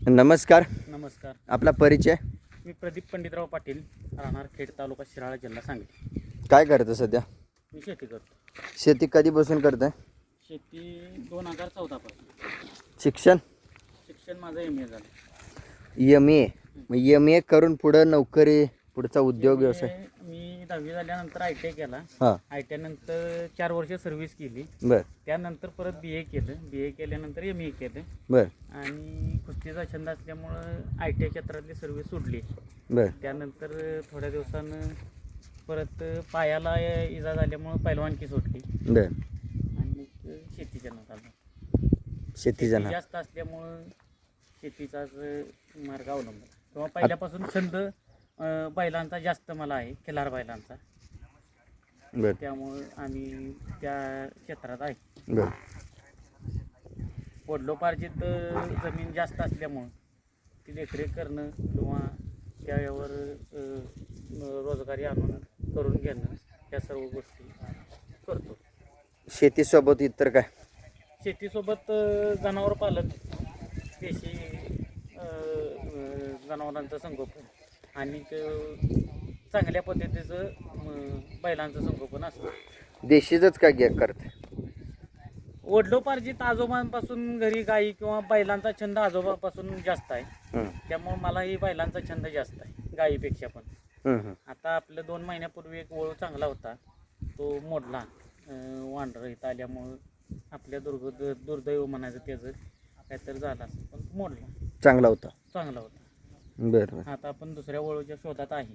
नमस्कार. नमस्कार. आपला परिचय? मी प्रदीप पंडितराव पाटील राहणार खेड तालुका शिराळा जिल्हा सांगली. काय करतं सध्या? मी शेती करतो शेती कधीपासून करताय? शेती दोन हजार चौदापासून शिक्षण? शिक्षण माझं एम ए झालं. एम ए मग एम ए करून पुढं नोकरी पुढचा उद्योग व्यवसाय? हे दहावी झाल्यानंतर आय टी आय केला. हां. आय टी आय नंतर चार वर्ष सर्व्हिस केली. बर. त्यानंतर परत बी ए केलं. बी ए केल्यानंतर एम ए केलं. बर. आणि कुस्तीचा छंद असल्यामुळं आय टी आय क्षेत्रातली सर्व्हिस सोडली बर. त्यानंतर थोड्या दिवसानं परत पायाला इजा झाल्यामुळं पहिलवानकी सोडली बर. आणि मग शेतीच्या नादाला शेती जाणार जास्त असल्यामुळं शेतीचाच मार्ग अवलंबला किंवा पहिल्यापासून छंद अं, बैलांचा जास्त मला आहे खिलार बैलांचा. बर. त्यामुळं आम्ही त्या क्षेत्रात आहे. बर. वडलोपार्जित अं, जमीन जास्त असल्यामुळं ती देखरेख करणं किंवा त्यावर अं, रोजगारी आणून करून घेणं या सर्व गोष्टी करतो. शेतीसोबत इतर काय? शेतीसोबत अ, जनावर पालक देशी अ, अ, जनावरांचं संगोपन. आणि क- चांगल्या पद्धतीचं बैलांचं संगोपन असतं. देशीच काय घे करते? वडलोपार्जित आजोबांपासून घरी गाई किंवा बैलांचा छंद आजोबापासून जास्त आहे. हं, त्यामुळे मलाही बैलांचा छंद जास्त आहे गाईपेक्षा पण. हं, हं. आता आपलं दोन महिन्यापूर्वी एक वळू चांगला होता. तो मोडला वांढरं इथं आल्यामुळं आपल्या दुर्ग दुर्दैव म्हणायचं त्याचं काहीतरी झालं असं पण मोडला. चांगला होता. चांगला होता. बर बर. आता आपण दुसऱ्या वळूच्या शोधात आहे.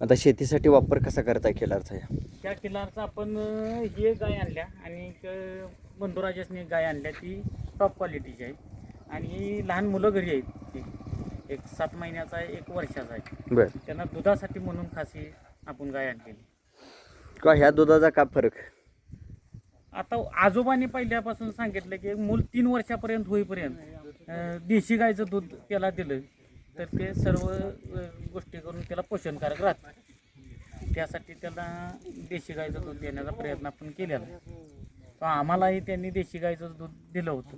आता शेतीसाठी वापर कसा करताय केलारचा या? त्या किल्लारचा आपण अं, ही एक गाय आणल्या आणि एक अं, गाय आणल्या ती टॉप क्वालिटीची आहे. आणि ही लहान मुलं घरी आहेत एक- एक सात महिन्याचा आहे एक वर्षाचा आहे. बर. त्यांना दुधासाठी म्हणून खासी आपण गाय आणलेली का ह्या दुधाचा का फरक? आता आजोबांनी पहिल्यापासून सांगितलं की मूल तीन वर्षापर्यंत होईपर्यंत अं, देशी गायचं दूध त्याला दिलं. तर ते सर्व गोष्टी करून त्याला पोषणकारक राहतं. त्यासाठी त्याला देशी गायचं दूध देण्याचा प्रयत्न आपण केलेला आहे. तर आम्हालाही त्यांनी देशी गायचं दूध दिलं होतं.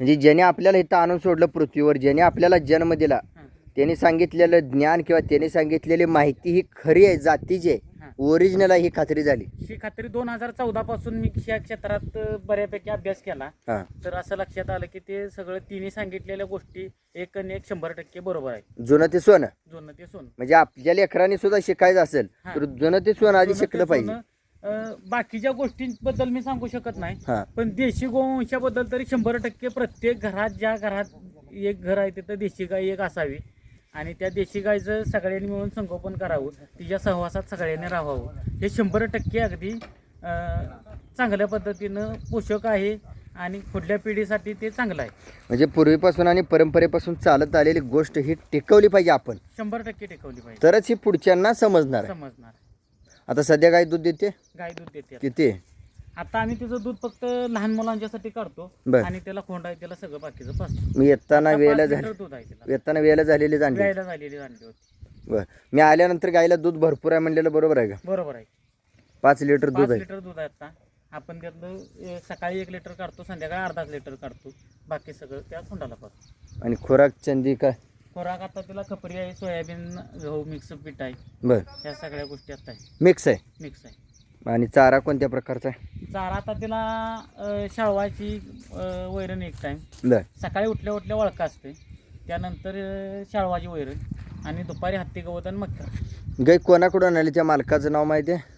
म्हणजे ज्याने आपल्याला इथं आणून सोडलं पृथ्वीवर ज्याने आपल्याला जन्म दिला त्यांनी सांगितलेलं ज्ञान किंवा त्यांनी सांगितलेली माहिती ही खरी आहे जातीची आहे. हां. ओरिजिनल आहे ही खात्री झाली. ही खात्री दोन हजार चौदा पासून मी या क्षेत्रात बऱ्यापैकी अभ्यास केला. हां. तर असं लक्षात आलं की ते सगळं तिन्ही सांगितलेल्या गोष्टी एक आणि एक शंभर टक्के बरोबर आहे जुनं ते सोनं. जुनं ते सोनं. म्हणजे आपल्या लेकरांनी सुद्धा शिकायचं असेल हां. तर जुनं ते सोनं आधी शिकलं पाहिजे सोनं, अं, बाकीच्या गोष्टींबद्दल मी सांगू शकत नाही. हां. पण देशी गोवंशाबद्दल तरी शंभर टक्के प्रत्येक घरात ज्या घरात एक घर आहे तिथं देशी गाय एक असावी. आणि त्या देशी गायचं सगळ्यांनी मिळून संगोपन करावं तिच्या सहवासात सगळ्यांनी राहावं. हे शंभर टक्के अगदी चांगल्या पद्धतीनं पोषक आहे आणि पुढल्या पिढीसाठी ते चांगलं आहे. म्हणजे पूर्वीपासून आणि परंपरेपासून चालत आलेली गोष्ट ही टिकवली पाहिजे आपण. शंभर टक्के टिकवली पाहिजे. तरच ही पुढच्यांना समजणार आहे. समजणार. आता सध्या काय दूध देते? गाय दूध देते किती? आता आम्ही तिचं दूध फक्त लहान मुलांच्यासाठी काढतो बर. आणि त्याला खोंड आहे त्याला सगळं बाकीचं पाचतो मी येताना वेळेला झाली दूध आहे तिला. येताना वेळेला झालेली जाणली. व्यायला झालेली आणली होती. बर. मी आल्यानंतर गाईला दूध भरपूर आहे म्हणलेलं बरोबर आहे का? बरोबर आहे. पाच लिटर दूध पाच आहे. लिटर दूध आहे आता. आपण त्यातलं ए, सकाळी एक लिटर काढतो संध्याकाळी अर्धाच लिटर काढतो. बाकी सगळं त्या खोंडाला पाहतो. आणि खुराक चंदी काय? खोराक आता तिला खपरी आहे सोयाबीन गहू मिक्स पीठ आहे. बर. ह्या सगळ्या गोष्टी आता आहे. मिक्स आहे. मिक्स आहे. आणि चारा कोणत्या प्रकारचा आहे? चारा आता तिला अ, शाळवाची अ, वैरण एक बर. सकाळी उठल्या उठल्या वळका असते त्यानंतर अ, शाळवाची वैरण आणि दुपारी हत्ती गवत आणि मक्का. गाई कोणाकडून आली? त्या मालकाचं नाव माहिती आहे?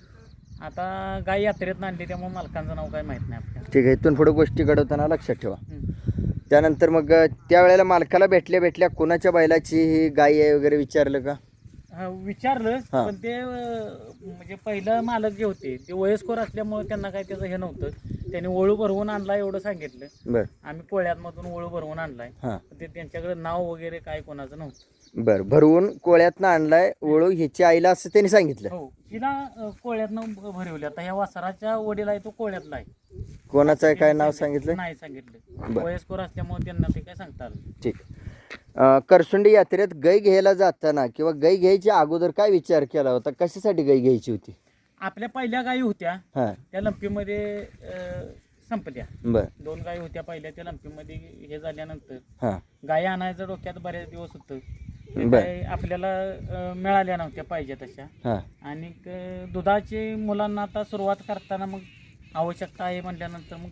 आता गाय यात्रेत आणली त्यामुळे मालकांचं नाव काय माहीत नाही आपल्याला. ठीक आहे इथून पुढे गोष्टी घडवताना लक्षात ठेवा. हम्म. त्यानंतर मग अ, त्यावेळेला मालकाला भेटल्या भेटल्या कोणाच्या बैलाची ही गाय आहे वगैरे विचारलं का? हा, विचारलं हा. पण ते अं, म्हणजे पहिलं मालक जे होते ते वयस्कर असल्यामुळे त्यांना काही त्याचं हे नव्हतं. त्यांनी वळू भरवून आणला एवढं सांगितलं. बर. आम्ही कोळ्यातमधून वळू भरवून आणलाय. हां. ते त्यांच्याकडे नाव वगैरे काय कोणाचं नव्हतं. बर भरवून कोळ्यातनं आणलाय ओळू ह्याची आईला असं त्यांनी सांगितलं. हो तिला अं, कोळ्यातनं भ- भरवली. आता ह्या वासराच्या वडील आहे तो कोळ्यातला आहे. कोणाचं आहे काय नाव सांगितलं? नाही सांगितलं. बरं. वयस्कर असल्यामुळे त्यांना ते काय सांगता आलं नाही. ठीक. करसुंडी यात्रेत गाय घ्यायला जाताना किंवा गाय घ्यायच्या अगोदर काय विचार केला होता? कशासाठी गाय घ्यायची होती? आपल्या पहिल्या गायी होत्या हां. त्या लंपीमध्ये अं, संपल्या. बर. दोन गायी होत्या पहिल्या त्या लंपीमध्ये हे झाल्यानंतर हां. गाय आणायचं डोक्यात बऱ्याच दिवस होतं. ते बर. गाय आपल्याला अं, मिळाल्या नव्हत्या पाहिजे तशा. हां. आणि क- दुधाची मुलांना आता सुरुवात करताना मग आवश्यकता आहे म्हटल्यानंतर मग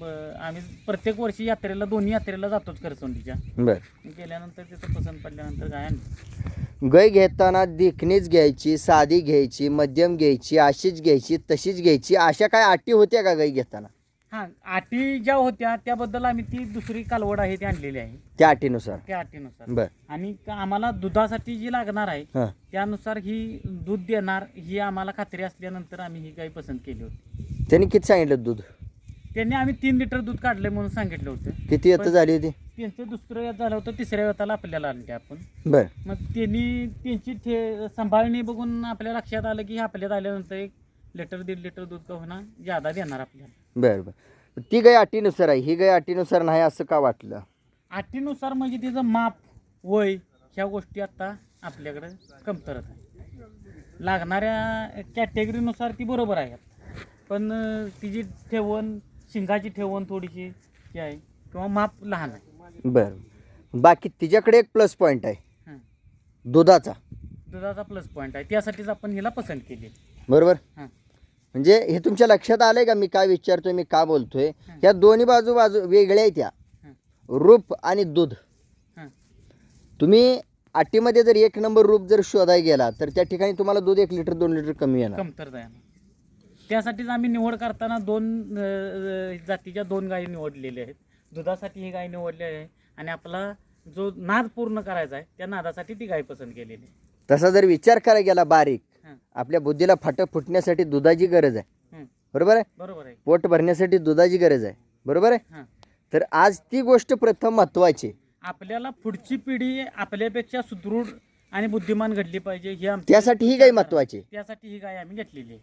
ब- आम्ही प्रत्येक वर्षी यात्रेला दोन्ही यात्रेला जातोच करसोंडीच्या बर. गेल्यानंतर तिथं पसंत पडल्यानंतर गाय आणली गाय घेताना देखणीच घ्यायची साधी घ्यायची मध्यम घ्यायची अशीच घ्यायची तशीच घ्यायची अशा काय अटी होत्या का गाय घेताना? हां आटी ज्या होत्या त्याबद्दल आम्ही ती दुसरी कालवड आहे ती आणलेली आहे. त्या अटीनुसार त्या आटीनुसार. बर. आणि क- आम्हाला दुधासाठी जी लागणार आहे हां. त्यानुसार ही दूध देणार ही आम्हाला खात्री असल्यानंतर आम्ही ही गाय पसंत केली होती. त्यांनी किती सांगितलं दूध? त्यांनी आम्ही तीन लिटर दूध काढले म्हणून सांगितलं होतं. किती येतं झाली होती त्यांचं दुसरं यात झालं होतं तिसऱ्या वेताला आपल्याला आणले आपण. बर. मग त्यांनी त्यांची ठे सांभाळणी बघून आपल्या लक्षात आलं की हे आपल्यात आल्यानंतर एक लिटर दीड लिटर दूध का होणार जादा देणार आपल्याला. बर बर. ती गाय अटीनुसार आहे ही गाय अटीनुसार नाही असं का वाटलं? अटीनुसार म्हणजे तिचं माप वय ह्या गोष्टी आता आपल्याकडे कमतरत आहे. लागणाऱ्या कॅटेगरीनुसार ती बरोबर आहे. पण तिची ठेवण शिंगाची ठेवण थोडीशी आहे किंवा माप लहान आहे. बर. बाकी तिच्याकडे एक प्लस पॉईंट आहे. हं. दुधाचा. दुधाचा प्लस पॉईंट आहे. त्यासाठीच आपण हिला पसंत केली. बरोबर? हां. म्हणजे हे तुमच्या लक्षात आलंय का? मी काय विचारतोय मी का बोलतोय? ह्या दोन्ही बाजू बाजू वेगळ्या आहेत त्या हं. रूप आणि दूध. हां. तुम्ही आटीमध्ये जर एक नंबर रूप जर शोधायला गेला तर त्या ठिकाणी तुम्हाला दूध एक लिटर दोन लिटर कमी येणार. कमतरता आहे त्यासाठीच आम्ही निवड करताना दोन जातीच्या दोन गायी निवडलेल्या आहेत. दुधासाठी ही गाय निवडली आहे आणि आपला जो नाद पूर्ण करायचा आहे त्या नादासाठी ती गाय पसंत केलेली आहे. तसा जर विचार करायला गेला बारीक हां. आपल्या बुद्धीला फाटक फुटण्यासाठी दुधाची गरज आहे. हं. बरोबर आहे? बरोबर आहे. पोट भरण्यासाठी दुधाची गरज आहे. बरोबर आहे? हां. तर आज ती गोष्ट प्रथम महत्वाची. आहे. आपल्याला पुढची पिढी आपल्यापेक्षा सुदृढ आणि बुद्धिमान घडली पाहिजे ही आमची त्यासाठी ही गाय महत्वाची. आहे. त्यासाठी ही गाय आम्ही घेतलेली आहे.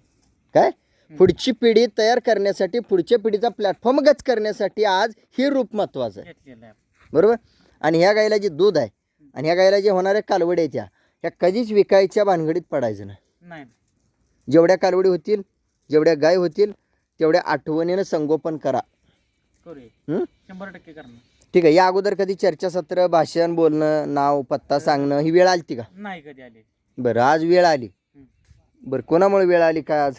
काय? पुढची पिढी तयार करण्यासाठी पुढच्या पिढीचा प्लॅटफॉर्म गच करण्यासाठी आज हे रूप महत्वाचं आहे. बरोबर? आणि ह्या गाईला जे दूध आहे आणि ह्या गाईला जे होणाऱ्या कालवडी आहेत त्या ह्या कधीच विकायच्या भानगडीत पडायचं नाही. जेवढ्या कालवडी होतील जेवढ्या गाय होतील तेवढ्या आठवणीनं संगोपन करा? शंभर टक्के ठीक आहे या अगोदर कधी चर्चासत्र भाषण बोलणं नाव पत्ता सांगणं ही वेळ आली का? नाही कधी आले. बरं आज वेळ आली. बरं कोणामुळे वेळ आली काय आज?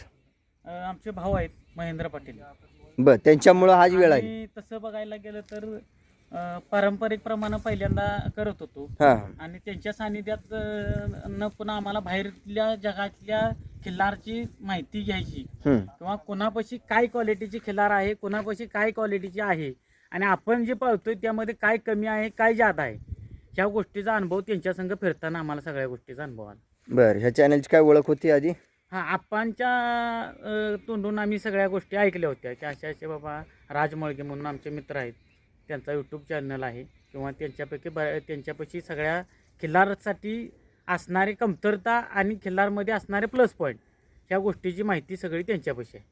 आमचे भाऊ आहेत महेंद्र पाटील. बरं त्यांच्यामुळं आज वेळ आणि तसं बघायला गेलं तर अं, पारंपरिक प्रमाणे पहिल्यांदा करत होतो. हां. आणि त्यांच्या सानिध्यात अं, न पुन्हा आम्हाला बाहेरल्या जगातल्या खिल्लारची माहिती घ्यायची. किंवा कोणापाशी काय क्वालिटीची खिल्लार आहे कोणापाशी काय क्वालिटीची आहे आणि आपण जे पाळतोय त्यामध्ये काय कमी आहे काय जादा आहे ह्या गोष्टीचा अनुभव त्यांच्या संग फिरताना आम्हाला सगळ्या गोष्टीचा अनुभव आला. बरं ह्या चॅनलची काय ओळख होती आधी? हां आप्पांच्या तोंडून आम्ही सगळ्या गोष्टी ऐकल्या होत्या की असे असे बाबा राजमळगे म्हणून आमचे मित्र आहेत. त्यांचा यूट्यूब चॅनल आहे किंवा त्यांच्यापैकी ब त्यांच्यापाशी सगळ्या खिल्लारसाठी असणारी कमतरता आणि खिल्लारमध्ये असणारे प्लस पॉईंट ह्या गोष्टीची माहिती सगळी त्यांच्यापाशी आहे.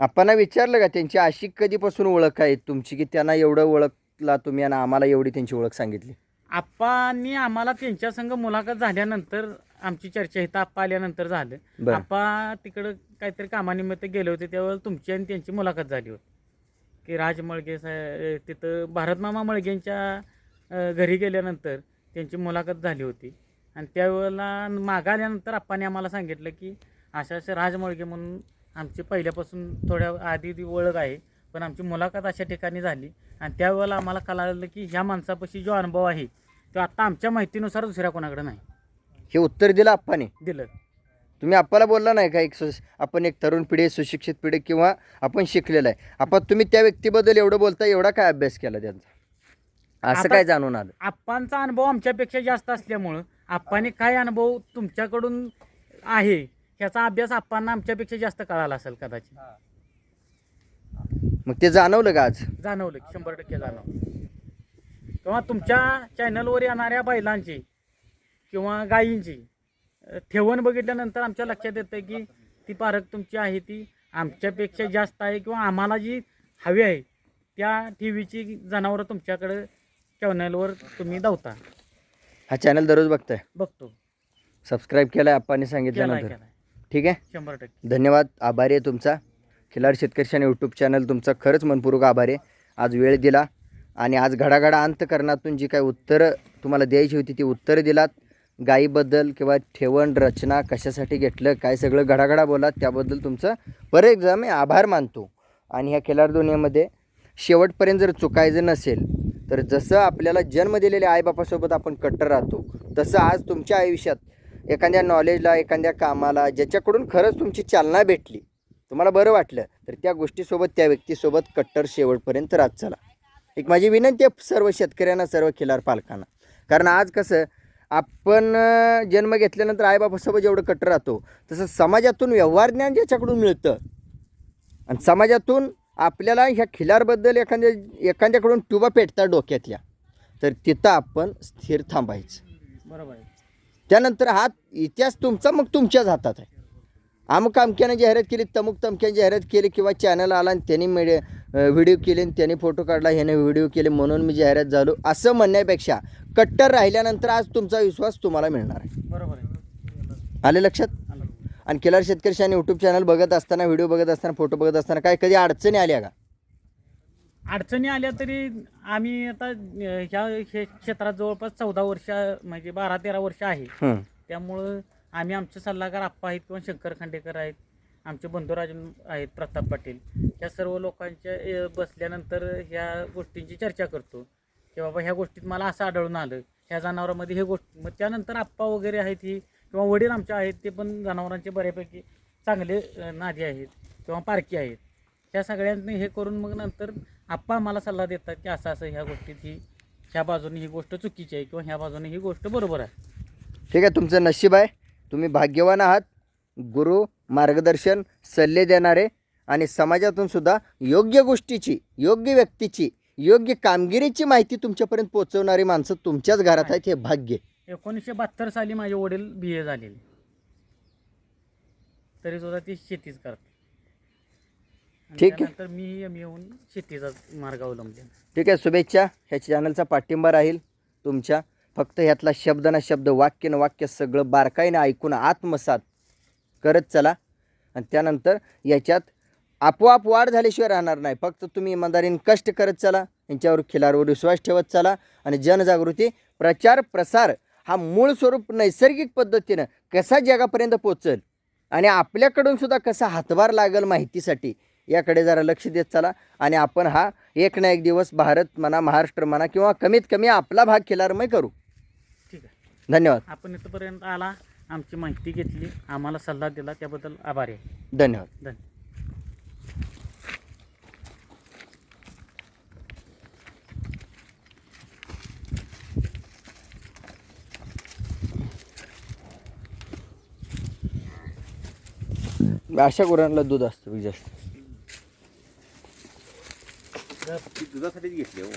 आपण विचारलं का? त्यांची अशी कधीपासून ओळख आहे तुमची की त्यांना एवढं ओळखला तुम्ही आणि आम्हाला एवढी त्यांची ओळख सांगितली? आप्पांनी आम्हाला त्यांच्या संग मुलाखत झाल्यानंतर आमची चर्चा इथं आप्पा आल्यानंतर झालं. बरं. आप्पा तिकडं काहीतरी कामानिमित्त गेले होते त्यावेळेला तुमची आणि त्यांची मुलाखत झाली होती. की राज मळगे सा- तिथं भारतमामा मळगेंच्या अ, घरी गेल्यानंतर त्यांची मुलाखत झाली होती. आणि त्यावेळेला मागं आल्यानंतर आप्पाने आम्हाला सांगितलं की अशा अशा राज मळगे म्हणून आमची पहिल्यापासून थोड्या आधी ती ओळख आहे पण आमची मुलाखत अशा ठिकाणी झाली. आणि त्यावेळेला आम्हाला कळालं की ह्या माणसापाशी जो अनुभव आहे तो आता आमच्या माहितीनुसार दुसऱ्या कोणाकडे नाही. हे उत्तर दिलं आप्पाने. दिलं. तुम्ही आप्पाला बोलला नाही का एक सुस आपण एक तरुण पिढी सुशिक्षित पिढी किंवा आपण शिकलेलं आहे. आपण तुम्ही त्या व्यक्तीबद्दल एवढं बोलता एवढा काय अभ्यास केला त्यांचा? असं आता- काय जाणून आलं? आप्पांचा अनुभव आमच्यापेक्षा जास्त असल्यामुळं आप्पाने काय अनुभव तुमच्याकडून आहे ह्याचा अभ्यास आप्पांना आमच्यापेक्षा जास्त कळाला असेल कदाचित. मग ते जाणवलं का आज? जाणवलं की शंभर टक्के जाणवलं. किंवा तुमच्या चॅनलवर येणाऱ्या बैलांची किंवा गायींची. ठेवण बघितल्यानंतर आमच्या लक्षात येतं की ती पारख तुमची आहे ती आमच्यापेक्षा जास्त आहे किंवा आम्हाला जी हवी आहे त्या ठेवीची जनावरं तुमच्याकडं चॅनलवर तुम्ही धावता. हा चॅनल दररोज बघताय? बघतो. सबस्क्राईब सांगितल्यानंतर. केलाय ठीक आहे? शंभर टक्के. धन्यवाद. आभारी आहे तुमचा. खिलार शेतकरी आणि यूट्यूब चॅनल तुमचा खरंच मनपूर्वक आभार आहे. आज वेळ दिला आणि आज घडाघडा अंतकरणातून जी काय उत्तरं तुम्हाला द्यायची होती ती उत्तरं दिलात. गायीबद्दल किंवा ठेवण रचना कशासाठी घेतलं काय सगळं घडाघडा बोला त्याबद्दल तुमचं बरं एकदा मी आभार मानतो. आणि ह्या खिलार दुनियामध्ये शेवटपर्यंत जर चुकायचं नसेल तर जसं आपल्याला जन्म दिलेल्या आईबापासोबत आपण कट्टर राहतो तसं आज तुमच्या आयुष्यात एखाद्या नॉलेजला एखाद्या कामाला ज्याच्याकडून खरंच तुमची चालना भेटली तुम्हाला बरं वाटलं तर त्या गोष्टीसोबत त्या व्यक्तीसोबत कट्टर शेवटपर्यंत राहत चला. एक माझी विनंती आहे सर्व शेतकऱ्यांना सर्व खिलार पालकांना. कारण आज कसं आपण जन्म घेतल्यानंतर आईबापासोबत जेवढं कट्टर राहतो. तसं समाजातून व्यवहार ज्ञान ज्याच्याकडून मिळतं आणि समाजातून आपल्याला ह्या खिलारबद्दल एखाद्या एखाद्याकडून ट्युबा पेटतात डोक्यातल्या तर तिथं आपण स्थिर थांबायचं. बरोबर आहे. त्यानंतर हा इतिहास तुमचा मग तुमच्याच हातात आहे. अमुक अमक्यानं जाहिरात केली तमुक तमक्याने जाहिरात केली किंवा चॅनल आला आणि त्यांनी मिडिया व्हिडिओ केले आणि त्यांनी फोटो काढला ह्याने व्हिडिओ केले म्हणून मी जाहिरात झालो. असं म्हणण्यापेक्षा कट्टर राहिल्यानंतर आज तुमचा विश्वास तुम्हाला मिळणार आहे. बरोबर आहे. आले लक्षात. आणि केलार शेतकरी आणि यूट्यूब चॅनल बघत असताना व्हिडिओ बघत असताना फोटो बघत असताना काय कधी अडचणी आल्या का? अडचणी आल्या तरी आम्ही आता ह्या हे क्षेत्रात जवळपास चौदा वर्ष म्हणजे बारा तेरा वर्ष आहे. त्यामुळं आम्ही आमचे सल्लागार आप्पा आहेत किंवा शंकर खांडेकर आहेत आमचे बंधुराज आहेत प्रताप पाटील. या सर्व लोकांच्या बसल्यानंतर ह्या गोष्टींची चर्चा करतो. की बाबा ह्या गोष्टीत मला असं आढळून आलं. ह्या जनावरांमध्ये हे गोष्ट मग त्यानंतर आप्पा वगैरे आहेत ही किंवा वडील आमचे आहेत ते पण जनावरांचे बऱ्यापैकी चांगले नादी आहेत किंवा पारखी आहेत. ह्या सगळ्यांनी हे करून मग नंतर आप्पा आम्हाला सल्ला देतात की असं असं ह्या गोष्टीत ही ह्या बाजूने ही गोष्ट चुकीची आहे किंवा ह्या बाजूने ही गोष्ट बरोबर आहे. ठीक आहे तुमचं नशीब आहे. तुम्ही भाग्यवान आहात. गुरु मार्गदर्शन सल्ले देणारे आणि समाजातून सुद्धा योग्य गोष्टीची योग्य व्यक्तीची योग्य कामगिरीची माहिती तुमच्यापर्यंत पोहोचवणारी माणसं तुमच्याच घरात आहेत हे भाग्य. एकोणीसशे बहात्तर साली माझे वडील बी ए झालेले. तरी सुद्धा ती शेतीच करते ठीक आहे. त्यानंतर मी एम येऊन शेतीचा मार्ग अवलंबले ठीक आहे शुभेच्छा. ह्या चॅनलचा पाठिंबा राहील तुमच्या. फक्त ह्यातला शब्द ना शब्द वाक्य न वाक्य सगळं बारकाईने ऐकून आत्मसात करत चला. आणि त्यानंतर याच्यात आपोआप वाढ झाल्याशिवाय राहणार नाही. फक्त तुम्ही इमानदारीने कष्ट करत चला यांच्यावर खिलारवर विश्वास ठेवत चला आणि जनजागृती प्रचार प्रसार हा मूळ स्वरूप नैसर्गिक पद्धतीनं कसा जगापर्यंत पोचल आणि आपल्याकडून सुद्धा कसा हातभार लागेल माहितीसाठी याकडे जरा लक्ष देत चला आणि आपण हा एक ना एक दिवस भारत म्हणा महाराष्ट्र म्हणा किंवा कमीत कमी आपला भाग खिलारमय करू. ठीक आहे. धन्यवाद. आपण इथंपर्यंत आला आमची माहिती घेतली आम्हाला सल्ला दिला त्याबद्दल आभारी आहे. धन्यवाद. धन्यवाद. अशा गुरांना दूध असतं जास्त दुधासाठीच घेतली हो.